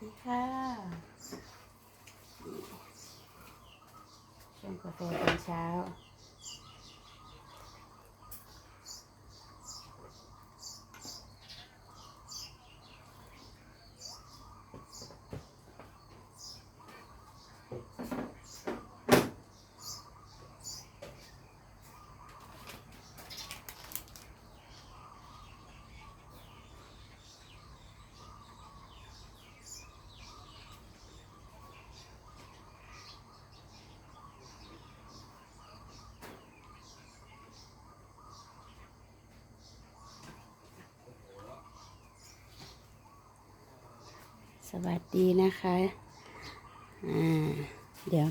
ดีค่ะชงกาแฟตอนเช้า สวัสดีนะคะ อ่า เดี๋ยว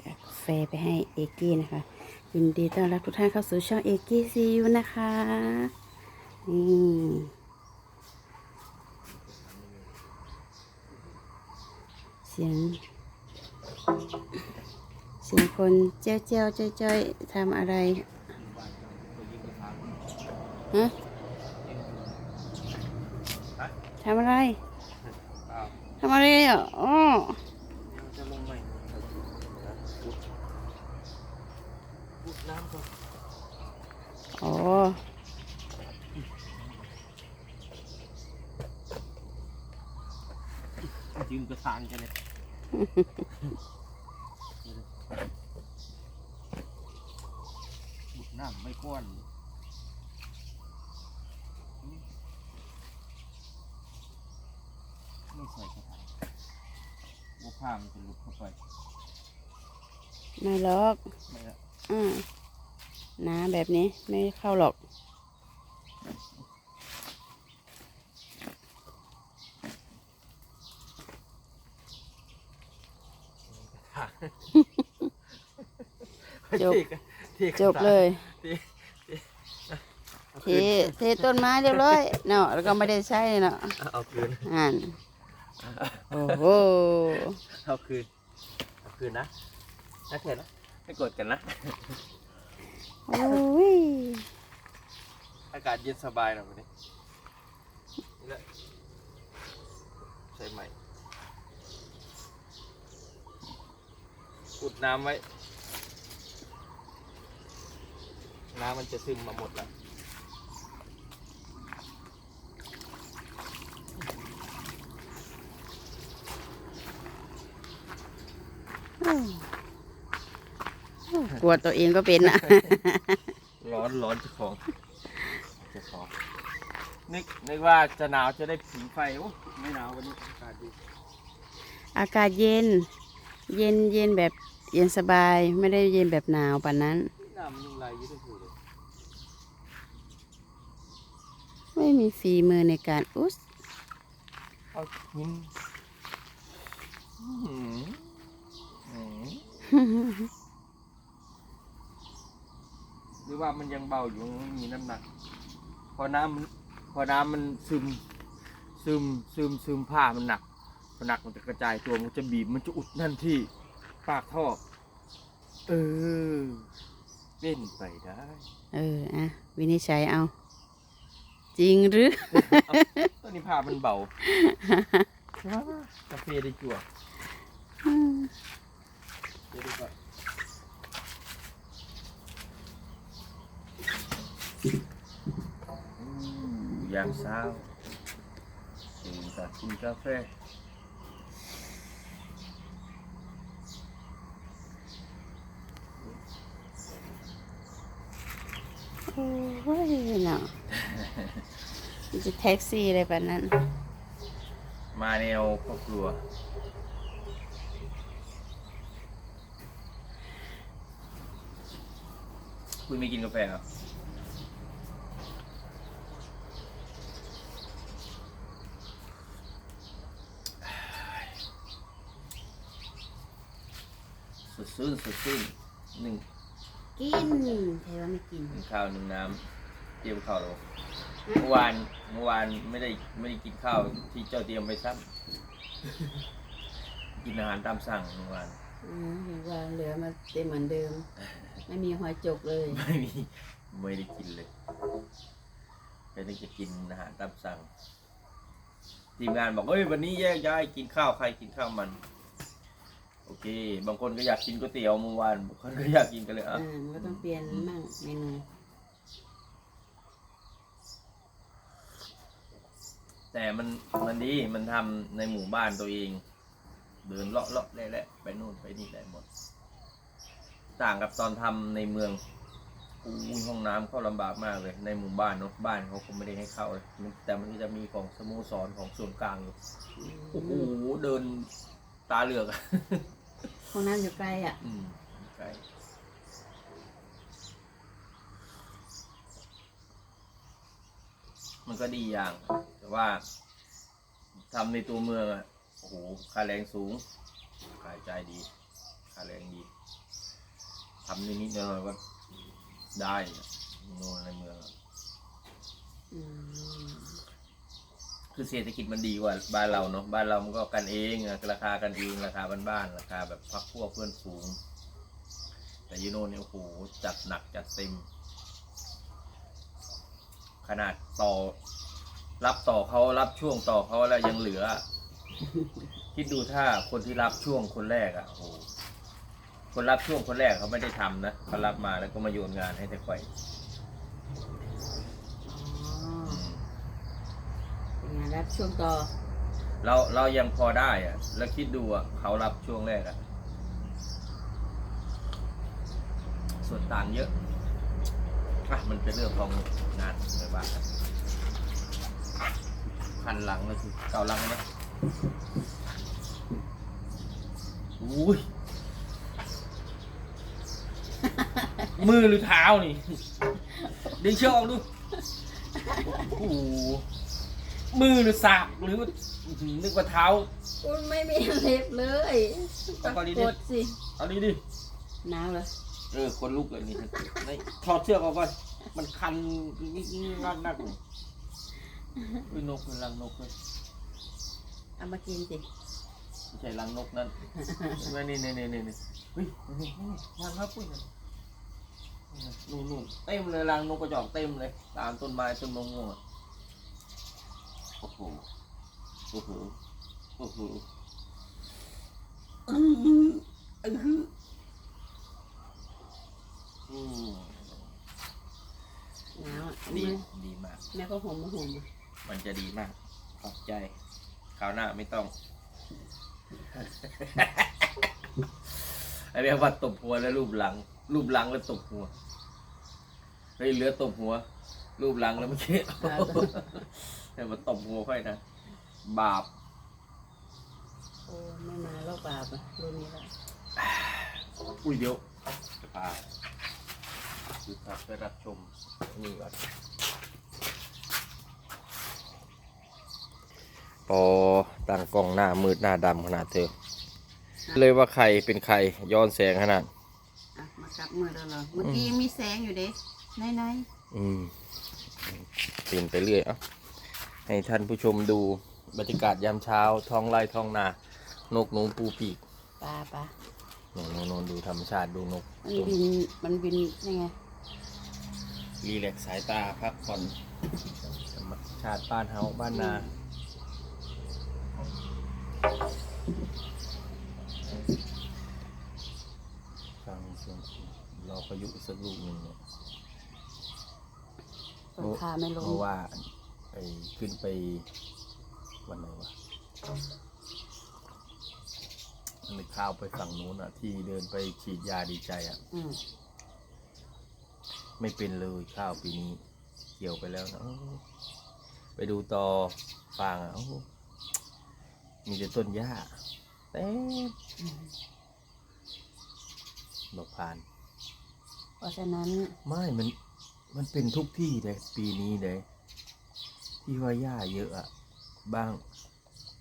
กาแฟไปให้เอกี้นะคะ ยินดีต้อนรับทุกท่านเข้าสู่ช่องเอกี้ซียูนะคะ นี่เสียงเสียงคนเจ้าเจ้าจ้อยจ้อยทำอะไรฮะทำอะไร ทำอะไรอะอ๋อจะลงใหม่อุดน้ำก่อนอ๋อยืมกระสานกันเลยบุดน้ำไม่ก้อนไม่ใส่กระถางว่า ผ้ามันจะหลุดเข้าไปไม่หรอกไม่ละอ่าน้ำแบบนี้ไม่เข้าหรอกจบที่กระที่กระจบเลยที่เทเทต้นไม้เรียบร้อยเนาะแล้วก็ไม่ได้ใช้เนาะเอาคืนอ่าน โอ้โหเอาคืนเอาคืนนะนะเถอะนะไม่กดกันนะ โอ้ยอากาศเย็นสบายหน่อยวันนี้นี่แหละใช้ใหม่อุดน้ำไว้ น้ำมันจะซึมมาหมดแล้ว กลัวตัวเองก็เป็นนะร้อนร้อนเจ้าของเจ้าของนึกนึกว่าจะหนาวจะได้ผิงไฟโอ้ไม่หนาววันนี้อากาศดีอากาศเย็น เย็นเย็นแบบเย็นสบายไม่ได้เย็นแบบหนาวปานนั้น น้ำมันยังไหลอยู่ทั้งคืนเลยไม่มีฝีมือในการอุสเอาหินอื้อ หืออื้อหือหรือว่ามันยังเบาอยู่มันไม่มีน้ำหนัก พอน้ำมันพอน้ำมันซึม ซึมซึมซึมผ้ามันหนักพอหนักมันจะกระจายตัวมันจะบีบมันจะอุดนั่นที่ปากท่อ เออเป็นไปได้ เอออะวินิจฉัยเอา จริงหรือตอนนี้ผ้ามันเบากาแฟได้จั่วเดี๋ยวดูก่อนอู้ยามเช้าตื่นจากกินกาแฟโอ้ยเนาะมันจะแท็กซี่อะไรแบบนั้น มาแนวครอบครัว คุณไม่กินกาแฟเหรอสดชื่นสดชื่นหนึ่งกินใครว่าไม่กินหนึ่งข้าวหนึ่งน้ำเตรียมข้าวแล้วเมื่อวานเมื่อวานไม่ได้ไม่ได้กินข้าวที่เจ้าเตรียมไปซ้ำกินอาหารตามสั่งเมื่อวานอืมเห็นว่าเหลือมาเต็มเหมือนเดิม ไม่มีหอยจกเลย ไม่มีไม่ได้กินเลยแต่ต้องจะกินอาหารตามสั่ง ทีมงานบอกเอ้ยวันนี้แยกย้ายกินข้าวใครกินข้าวมัน โอเค บางคนก็อยากกินก๋วยเตี๋ยวเมื่อวานบางคนก็อยากกินกันเลยเออะอมันก็ต้องเปลี่ยนมั่งเมนูแต่มันมันดีมันทำในหมู่บ้านตัวเอง เดินเลาะเลาะแหละๆไปนู่นไปนี่ได้หมด ต่างกับตอนทำในเมืองอู้ห้องน้ำเข้าลำบากมากเลย ในหมู่บ้านเนาะบ้านเขาก็ไม่ได้ให้เข้าเลยมันแต่มันก็จะมีของสโมสรของส่วนกลางอยู่โอ้โหเดินตาเหลือกอะห้องน้ำอยู่ไกลอะ อืมใช่มันก็ดีอย่าง แต่ว่าทำในตัวเมืองอะ โอ้โห ค่าแรงสูงค่าใช้จ่ายดี ค่าแรงดี ทำนิดๆหน่อยๆก็ได้อะโน่นในเมืองอะอืมคือเศรษฐกิจมันดีกว่าบ้านเราเนาะบ้านเรามันก็กันเองอะราคากันเองราคาบ้านๆราคาแบบพักพวกเพื่อนฝูง แต่ยูโน่เนี่ยโอ้โหจัดหนักจัดเต็ม ขนาดต่อ รับต่อเขารับช่วงต่อเขาแล้วยังเหลือ คิดดูถ้าคนที่รับช่วงคนแรกอะ่ะโอ้โห คนรับช่วงคนแรกเขาไม่ได้ทำนะเขารับมาแล้วก็มาโยนงานให้แต่ข่อยอ๋ออืมเป็นงานรับช่วงต่อ เราเรายังพอได้อะ่ะแล้วคิดดูอะ่ะเขารับช่วงแรกอะ่ะส่วนต่างเยอะอะมันเป็นเรื่องของงานในบ้านกันคันหลังเลยสิเกาหลังเลยอุ้ย มือหรือเท้านี่ ดึงเชือกออกดูโอ้โหมือหรือสากหรือว่าอื้อหือนึกว่าเท้า คุณไม่มีเล็บเลยเอาก่อนดิกดสิเอาดีดิ หนาวเหรอเออ คนลุกเลยนี่นี่ถอดเชือกออกก่อน มันคันนี่นักนักเลยอุ้ยนกเป็นรังนกเลยเอามากินสิไม่ใช่รังนกนั่นไม่นี่นี่นี่นี่นี่เฮ้ยนี่นี่นี่รังครับปุ้ยนั่น นู่นนู่นเต็มเลยรังนกกระจอกเต็มเลย ตามต้นไม้ต้นมะม่วงอะโอ้โหโอ้โหโอ้โหอื้อหืออื้อหืออืมหนาวอะดีแม่ดีมาก แม่ก็ห่มมาห่มอะมันจะดีมาก ขอบใจคราวหน้าไม่ต้องไอเรียกว่าตบหัวแล้วรูปหลัง รูปหลังแล้วตบหัวเฮ้ยเหลือตบหัว รูปหลังแล้วเมื่อกี้แต่มาตบหัวค่อยนะบาปโอ้ไม่มาโรคบาปอะรุ่นนี้ละอุ้ยเดี๋ยวจะพาดูครับไปรับชมนี่ก่อนพอตั้งกล้องหน้ามืดหน้าดำขนาดเธอ เลยว่าใครเป็นใครย้อนแสงขนาด อะมากับมือแล้วเหรอเมื่อกี้ยังมีแสงอยู่เด้ไหนไหนอืมปีนไปเรื่อยเอะให้ท่านผู้ชมดูบรรยากาศยามเช้า ท้องไร่ท้องนา นกหนูปูปีกปลาปลาโน่นโน่นโน่นดูธรรมชาติดูนกมันบินมันบินยังไงรีแลกซ์สายตาพักผ่อนธรรมชาติบ้านเฮาบ้านนา ฟังเสียง รอพายุอีกสักลูกหนึ่งเนี่ยต้นขาไม่ลงเพราะว่าไอ้ขึ้นไปวันไหนวะมันนึกข้าวไปฝั่งนู้นอะ ที่เดินไปฉีดยาดีใจอะอืมไม่เป็นเลยข้าวปีนี้ เกี่ยวไปแล้วนะเอ้าไปดูต่อฟางอะเอ้ามีแต่ต้นหญ้าเต็มอืม บอกผ่านเพ ราะฉะนั้นไม่มันมันเป็นทุกที่เลยปีนี้เลยที่ว่าหญ้าเยอะอะบ้าง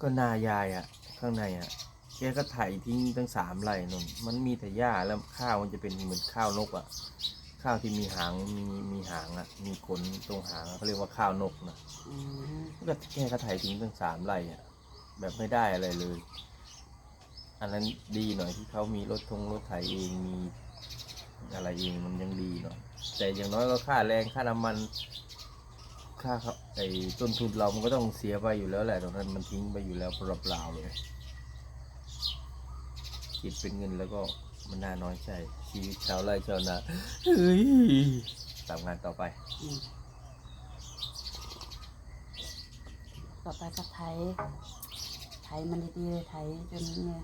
ก็นายายอะข้างในอะแกก็ไถทิ้งตั้งสามไร่นนมันมีแต่หญ้าแล้วข้าวมันจะเป็นเหมือนข้าวนกอะข้าวที่มีหางมีมีหางอะมีขนตรงหางเขาเรียกว่าข้าวนกนะก็แกก็ไถทิ้งตั้งสามไร่อะแบบไม่ได้อะไรเลย อันนั้นดีหน่อยที่เขามีรถทงรถไถเองมี อะไรเองมันยังดีหน่อยแต่อย่างน้อยก็ค่าแรงค่าน้ำมันค่าเขาไอ้ต้นทุนเรามันก็ต้องเสียไปอยู่แล้วแหละตรงนั้นมันทิ้งไปอยู่แล้วเปล่าๆเลยคิดเป็นเงินแล้วก็มันน่าน้อยใจชีวิตชาวไร่ชาวนาเฮ้ยตามงานต่อไปอืมต่อไปก็ไถไถมันดีๆเลยไถจนเนี่ย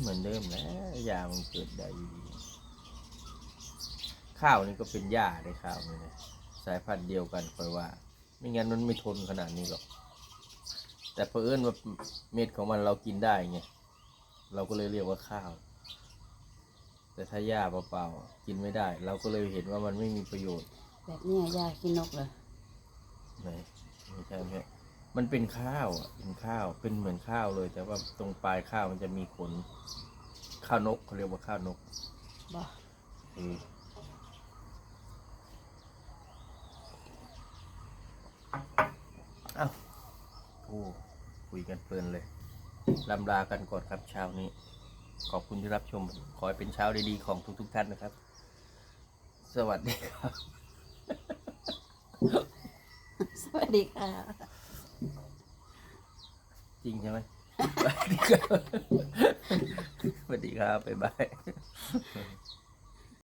เหมือนเดิมแหล้วยามันเกิดได้อยู่ดี ข้าวนี่ก็เป็นหญ้าในข้าวนี่นะสายพันธุ์เดียวกันคอยว่า ไม่งั้นมันไม่ทนขนาดนี้หรอก แต่เผอิญว่าเม็ดของมันเรากินได้ไงเราก็เลยเรียกว่าข้าว แต่ถ้าหญ้าเปล่าๆกินไม่ได้ เราก็เลยเห็นว่ามันไม่มีประโยชน์ แบบเนี้ยยากินนกเหรอไหนไม่ใช่ไม่ใช่มันเป็นข้าวอะเป็นข้าวเป็นเหมือนข้าวเลย แต่ว่าตรงปลายข้าวมันจะมีขนข้าวนกเขาเรียกว่าข้าวนกบ่เออ เอ้าโอ้คุยกันเพลินเลยลำลากันก่อนครับเช้านี้ ขอบคุณที่รับชม ขอให้เป็นเช้าดีๆของทุกๆท่านนะครับ สวัสดีครับ สวัสดีค่ะ จริงใช่ไหม สวัสดีครับบ๊ายบาย